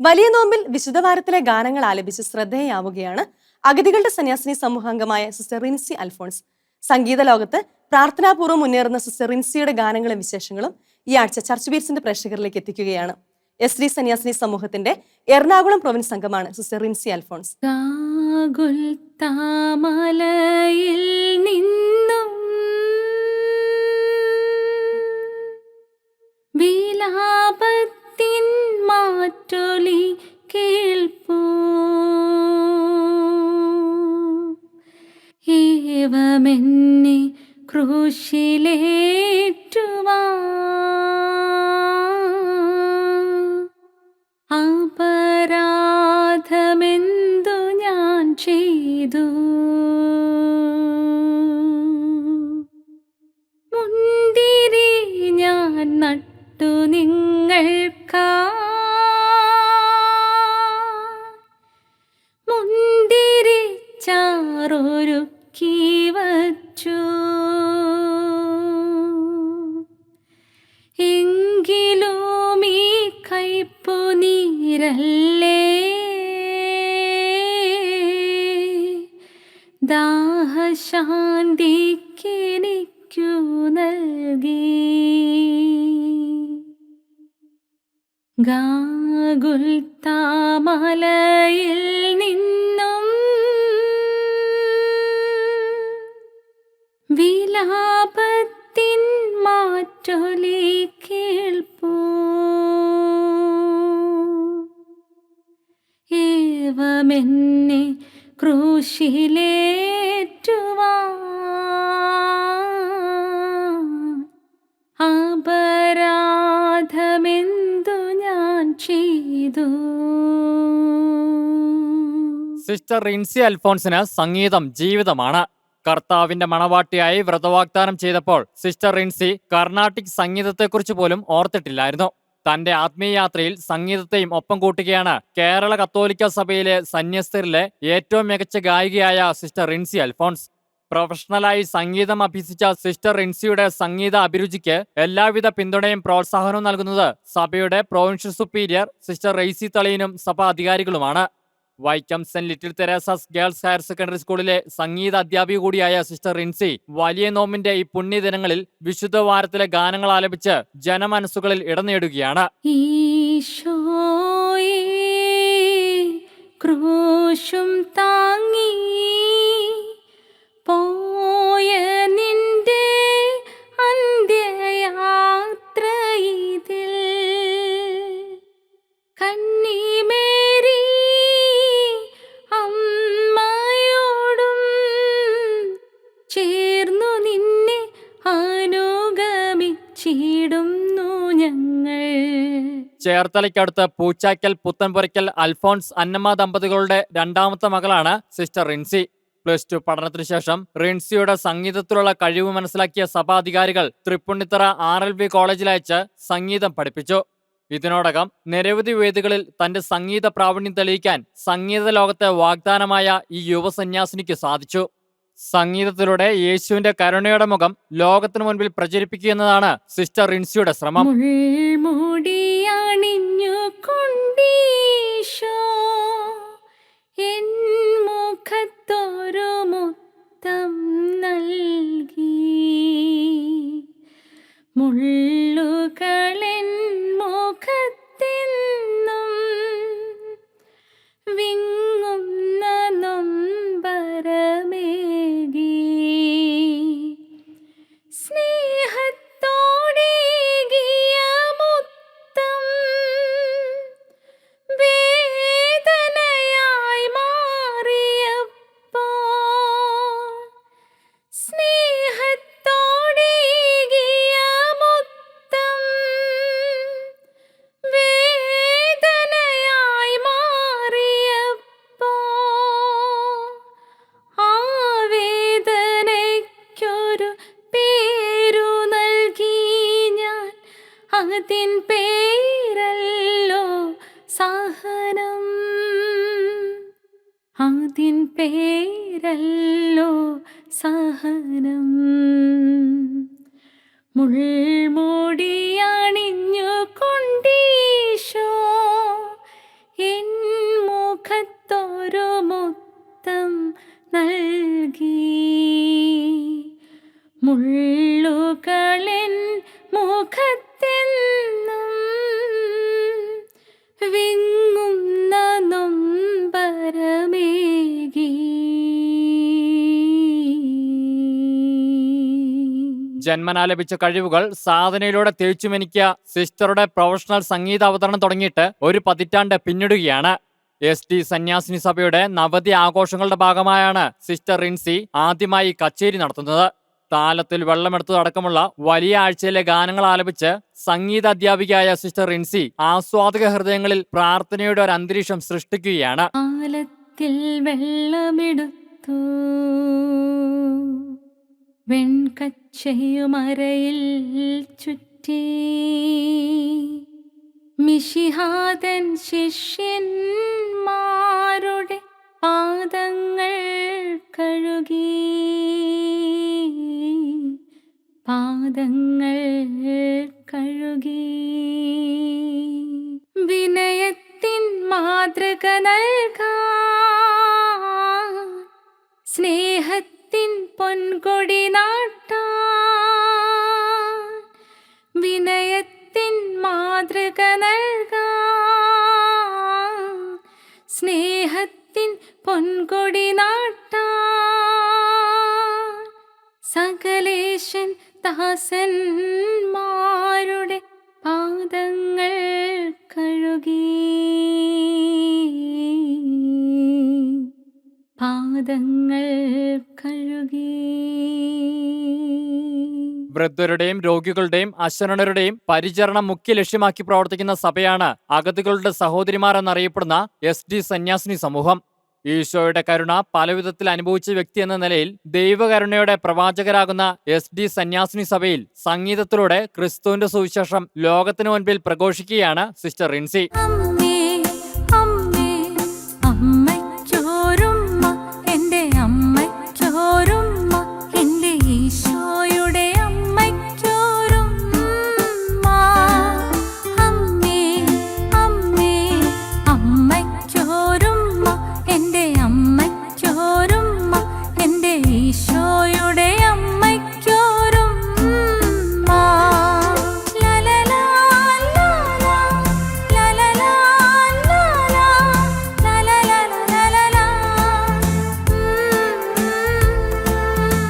വലിയ നോമ്പിൽ വിശുദ്ധവാരത്തിലെ ഗാനങ്ങൾ ആലപിച്ച് ശ്രദ്ധേയാവുകയാണ് അഗതികളുടെ സന്യാസിനി സമൂഹാംഗമായ സിസ്റ്റർ റിൻസി അൽഫോൺസ്. സംഗീത ലോകത്ത് പ്രാർത്ഥനാപൂർവം മുന്നേറുന്ന സിസ്റ്റർ റിൻസിയുടെ ഗാനങ്ങളും വിശേഷങ്ങളും ഈ ആഴ്ച ചർച്ച് ബീറ്റ്സിന്റെ പ്രേക്ഷകരിലേക്ക് എത്തിക്കുകയാണ്. എസ് ഡി സന്യാസിനി സമൂഹത്തിന്റെ എറണാകുളം പ്രൊവിൻസ് സംഘമാണ് സിസ്റ്റർ റിൻസി അൽഫോൺസ്. നിന്നും മാറ്റൊലി ചാറൊരുക്കി വച്ചു. എങ്കിലും ഈ കയ്പു നീരല്ലേ? ദാഹശാന്തിക്കെനിക്കു നൽകി. ഗാഗുൽ താമലയിൽ നിന്നും വിലാപത്തിൻ മാറ്റൊലി കേൾപ്പൂ. ഏവമെന്നെ ക്രൂശിലേറ്റുവാ. അപരാധമെന്തു ഞാൻ ചെയ്തു? സിസ്റ്റർ റിൻസി അൽഫോൺസിന് സംഗീതം ജീവിതമാണ്. കർത്താവിന്റെ മണവാട്ടിയായി വ്രതവാഗ്ദാനം ചെയ്തപ്പോൾ സിസ്റ്റർ റിൻസി കർണാട്ടിക് സംഗീതത്തെക്കുറിച്ച് പോലും ഓർത്തിട്ടില്ലായിരുന്നു. തന്റെ ആത്മീയയാത്രയിൽ സംഗീതത്തെയും ഒപ്പം കൂട്ടുകയാണ് കേരള കത്തോലിക്ക സഭയിലെ സന്യസ്തരിലെ ഏറ്റവും മികച്ച ഗായികയായ സിസ്റ്റർ റിൻസി അൽഫോൺസ്. പ്രൊഫഷണലായി സംഗീതം അഭ്യസിച്ച സിസ്റ്റർ റിൻസിയുടെ സംഗീത അഭിരുചിക്ക് എല്ലാവിധ പിന്തുണയും പ്രോത്സാഹനവും നൽകുന്നത് സഭയുടെ പ്രൊവിൻഷ്യൽ സുപ്പീരിയർ സിസ്റ്റർ റെയ്സി തളീനും സഭാ അധികാരികളുമാണ് Vaikom saint little Theresa's girls higher secondary സ്കൂളിലെ സംഗീത അധ്യാപിക കൂടിയായ സിസ്റ്റർ റിൻസി വലിയ നോമിന്റെ ഈ പുണ്യ ദിനങ്ങളിൽ വിശുദ്ധ വാരത്തിലെ ഗാനങ്ങൾ ആലപിച്ച് ജനമനസ്സുകളിൽ ഇടം നേടുകയാണ് ക്രൂശും താങ്ങി ചേർത്തലയ്ക്കടുത്ത് പൂച്ചാക്കൽ പുത്തൻപുരയ്ക്കൽ അൽഫോൺസ് അന്നമ്മ ദമ്പതികളുടെ രണ്ടാമത്തെ മകളാണ് സിസ്റ്റർ റിൻസി. പ്ലസ് ടു പഠനത്തിനു ശേഷം റിൻസിയുടെ സംഗീതത്തിലുള്ള കഴിവ് മനസ്സിലാക്കിയ സഭാധികാരികൾ തൃപ്പുണ്ണിത്തറ ആർ എൽ വി കോളേജിലയച്ച് സംഗീതം പഠിപ്പിച്ചു. ഇതിനോടകം നിരവധി വേദികളിൽ തന്റെ സംഗീത പ്രാവീണ്യം തെളിയിക്കാൻ സംഗീത ലോകത്തെ വാഗ്ദാനമായ ഈ യുവസന്യാസിനിക്ക് സാധിച്ചു. സംഗീതത്തിലൂടെ യേശുവിന്റെ കരുണയുടെ മുഖം ലോകത്തിനു മുൻപിൽ പ്രചരിപ്പിക്കുക എന്നതാണ് സിസ്റ്റർ റിൻസിയുടെ ശ്രമം. മുഖത്തൊരു നൽകി. അതിൻ പേരല്ലോ സഹനം. അതിൻ പേരല്ലോ സഹനം. മുൾമൂടിയണിഞ്ഞു കൊണ്ടീശോ എൻ മുഖത്തൊരു മുത്തം നൽകി. മുള്ളുകളിൻ മുഖത്തെ ജന്മനാ ലഭിച്ച കഴിവുകൾ സാധനയിലൂടെ തേച്ചുമെനിക്ക സിസ്റ്ററുടെ പ്രൊഫഷണൽ സംഗീത അവതരണം തുടങ്ങിയിട്ട് ഒരു പതിറ്റാണ്ട് പിന്നിടുകയാണ്. എസ് ടി സന്യാസിനി സഭയുടെ നവതി ആഘോഷങ്ങളുടെ ഭാഗമായാണ് സിസ്റ്റർ റിൻസി ആദ്യമായി കച്ചേരി നടത്തുന്നത്. താലത്തിൽ വെള്ളമെടുത്തതടക്കമുള്ള വലിയ ആഴ്ചയിലെ ഗാനങ്ങൾ ആലപിച്ച് സംഗീത അധ്യാപികയായ സിസ്റ്റർ റിൻസി ആസ്വാദക ഹൃദയങ്ങളിൽ പ്രാർത്ഥനയുടെ ഒരു അന്തരീക്ഷം സൃഷ്ടിക്കുകയാണ്. വെള്ളമെടുത്തു. വെള്ളമെടുത്തു വെൺകച്ചയുമരയിൽ ചുറ്റി. മിഷിഹാതൻ ശിഷ്യന്മാരുടെ പാദങ്ങൾ കഴുകി. പാദങ്ങൾ കഴുകി. വിനയത്തിൻ മാതൃക നൽകാൻ സ്നേഹത്തിൻ പൊൻകൊടി നാട്ടാൻ ദാസന്മാരുടെ പാദങ്ങൾ കഴുകി. പാദങ്ങൾ കഴുകി. വൃദ്ധരുടെയും രോഗികളുടെയും അശരണരുടെയും പരിചരണം മുഖ്യ ലക്ഷ്യമാക്കി പ്രവർത്തിക്കുന്ന സഭയാണ് അഗതികളുടെ സഹോദരിമാരെന്നറിയപ്പെടുന്ന എസ് ഡി സന്യാസിനി സമൂഹം. ഈശോയുടെ കരുണ പലവിധത്തിൽ അനുഭവിച്ച വ്യക്തി എന്ന നിലയിൽ ദൈവകരുണയുടെ പ്രവാചകരാകുന്ന എസ് ഡി സന്യാസിനി സഭയിൽ സംഗീതത്തിലൂടെ ക്രിസ്തുവിന്റെ സുവിശേഷം ലോകത്തിനു മുൻപിൽ പ്രഘോഷിക്കുകയാണ് സിസ്റ്റർ റിൻസി.